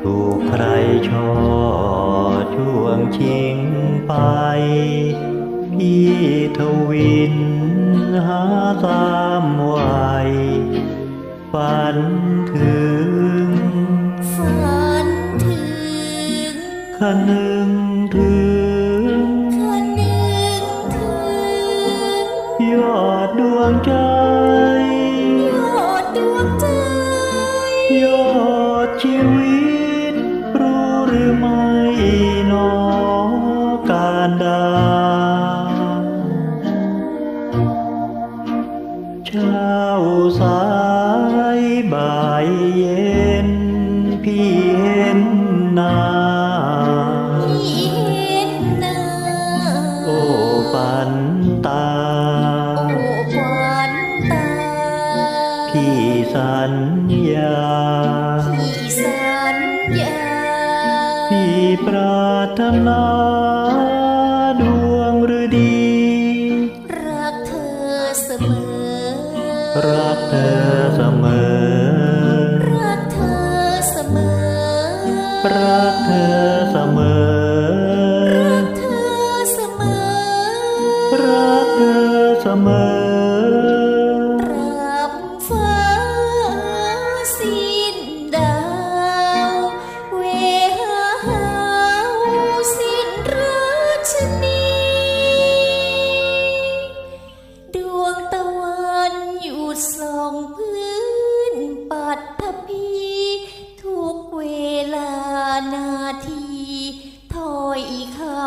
ถูกใครช่อช่วงชิงไป พี่ทวินหาตามไวัยฝันถึงฝันถึงคนึงถึงคืนหนึ่งถึงยอดดวงใจยอดดวงใจยอด ชีวิตรู้หรือไม่นอการดา เช้าสายบ่ายเย็น พี่เห็นนา พี่สัญญาพี่สัญญาพี่ปรารถนาดวงฤดี รักเธอเสมอ รักเธอเสมอ รักเธอเสมอ รักเธอเสมอ รักเธอเสมอรักเธอเสมอ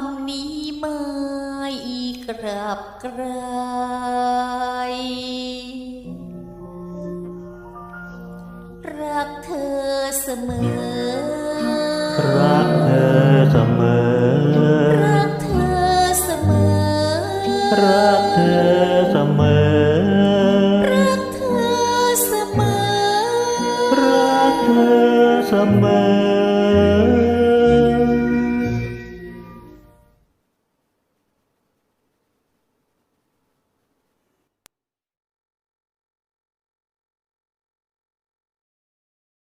ำนี้ไม่กลับไกรักเธอเสมอ รักเธอเสมอ รักเธอเสมอ รักเธอเสมอ รักเธอเสมอ รักเธอเสมอ